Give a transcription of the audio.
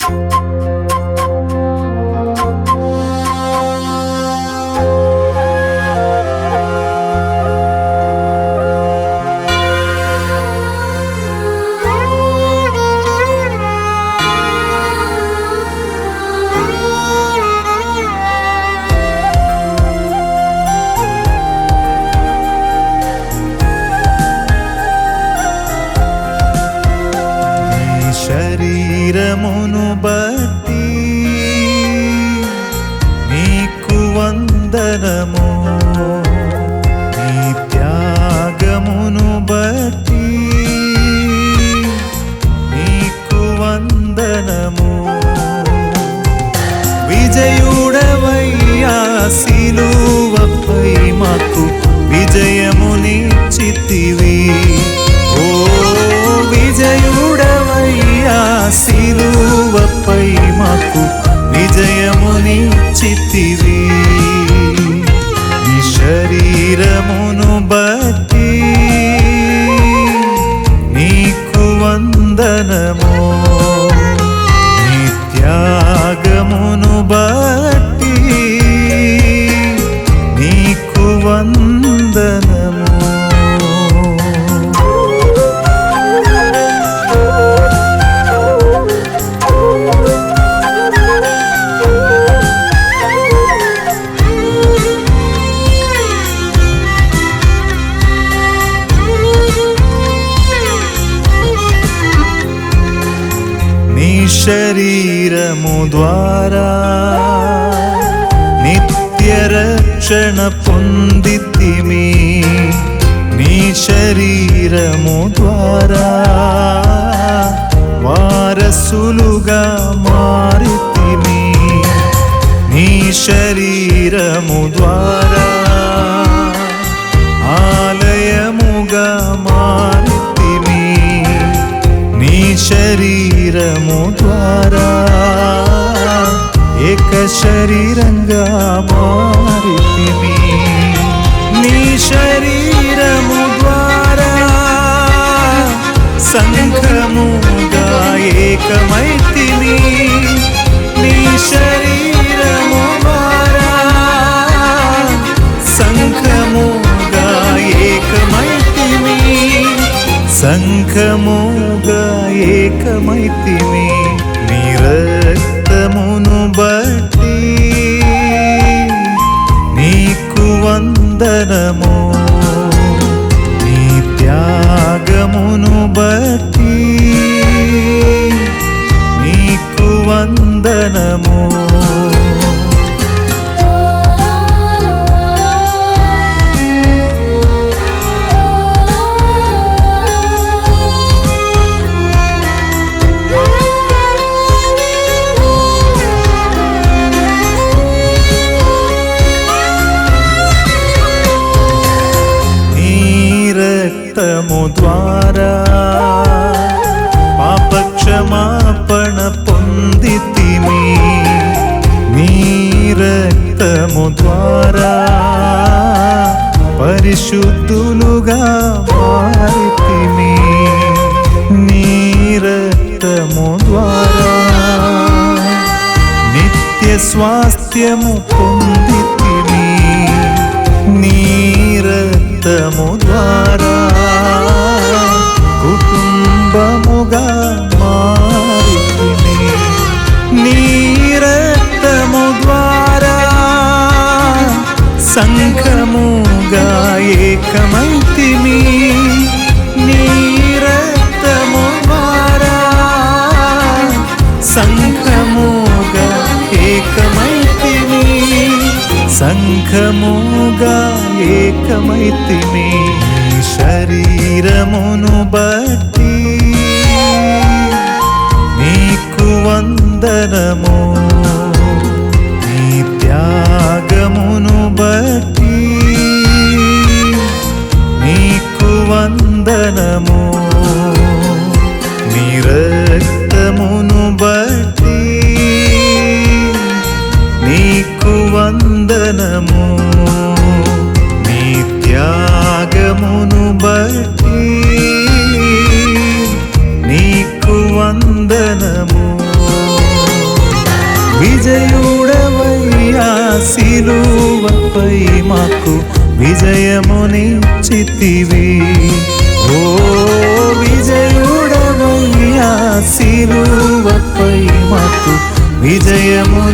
నీ శరీరమును విజయమునిచ్చితివి నీ శరీరమును బట్టి నీకు వందనము. నీ శరీరము ద్వారా నిత్య రక్షణ పొందితిమి నీ శరీరము ద్వారా వారసులుగా మారితిమి నీ శరీరము ద్వారా ఏక శరీరంగా మారితిమి. నీ శరీరము ద్వారా సంఘముగా ఏకమైతిమి. నీ శరీరము ద్వారా సంఘముగా ఏకమైతిమి. సంఘముగా ఏకమైతిమి. నీ రక్తమును బట్టి నీకు వందనము. నీ త్యాగమును బట్టి నీకు వందనము. ద్వారా పరిశుద్ధులుగా మారితిమి. నీ ద్వారా నిత్య స్వాస్థ్యము పొందితిమి. నీ ద్వారా సంఘముగా ఏకమైతిమి. నీ రక్తము ద్వారా సంఘముగా ఏకమైతిమి. సంఘముగా ఏకమైతిమి. శరీరమును బట్టి విజయుడవయ్యా సిలువపై మాకు విజయమునిచ్చితివి. ఓ విజయుడవయ్యా సిలువపై మాకు విజయమునిచ్చితివి.